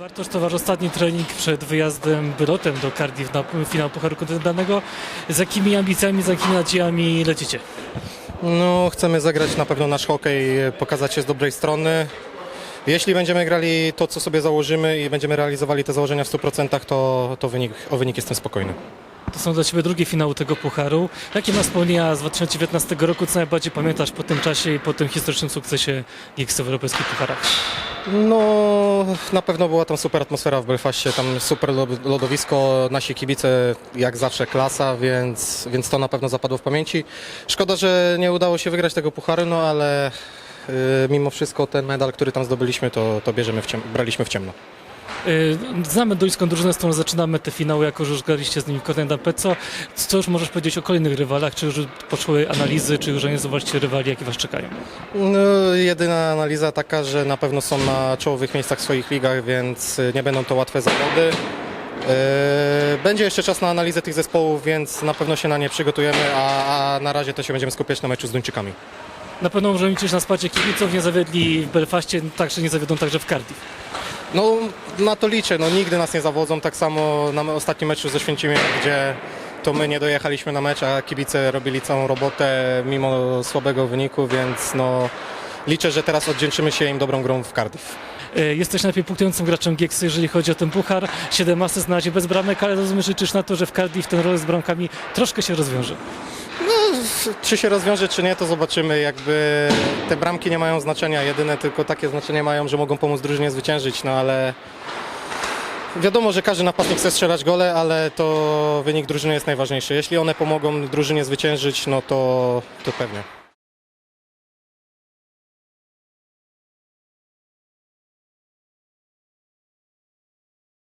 Bartosz to wasz ostatni trening przed wyjazdem bylotem do Cardiff na finał Pucharu Kontynentalnego. Z jakimi ambicjami, z jakimi nadziejami lecicie? No, chcemy zagrać na pewno nasz hokej, pokazać się z dobrej strony. Jeśli będziemy grali to, co sobie założymy i będziemy realizowali te założenia w 100%, to, to wynik, o wynik jestem spokojny. To są dla ciebie drugie finały tego Pucharu. Jakie masz wspomnienia z 2019 roku, co najbardziej pamiętasz po tym czasie i po tym historycznym sukcesie Giggsy w europejskich pucharach? No, na pewno była tam super atmosfera w Belfaście, tam super lo- lodowisko, nasi kibice jak zawsze klasa, więc, więc to na pewno zapadło w pamięci. Szkoda, że nie udało się wygrać tego pucharu, no ale y, mimo wszystko ten medal, który tam zdobyliśmy, to, to bierzemy w ciem- braliśmy w ciemno. Yy, Znamy duńską drużynę, z którą zaczynamy te finały, jako że już graliście z nimi Kontenda Co, co już możesz powiedzieć o kolejnych rywalach? Czy już poszły analizy, czy już analizowaliście rywali, jakie was czekają? No, jedyna analiza taka, że na pewno są na czołowych miejscach w swoich ligach, więc y, nie będą to łatwe zawody. Yy, Będzie jeszcze czas na analizę tych zespołów, więc na pewno się na nie przygotujemy, a, a na razie to się będziemy skupiać na meczu z Duńczykami. Na pewno możemy liczyć na wsparcie kibiców, nie zawiedli w Belfaście, także nie zawiodą także w Cardiff. No na to liczę, no nigdy nas nie zawodzą, tak samo na ostatnim meczu ze Święcimiem, gdzie to my nie dojechaliśmy na mecz, a kibice robili całą robotę mimo słabego wyniku, więc no liczę, że teraz oddzięczymy się im dobrą grą w Cardiff. Yy, Jesteś najlepiej punktującym graczem Gieksy, jeżeli chodzi o ten puchar. 7 asyst na razie bez bramek, ale rozumiem, że liczysz na to, że w Cardiff ten rol z bramkami troszkę się rozwiąże. Czy się rozwiąże, czy nie, to zobaczymy. Jakby te bramki nie mają znaczenia, jedyne tylko takie znaczenie mają, że mogą pomóc drużynie zwyciężyć, no ale wiadomo, że każdy napastnik chce strzelać gole, ale to wynik drużyny jest najważniejszy. Jeśli one pomogą drużynie zwyciężyć, no to, to pewnie.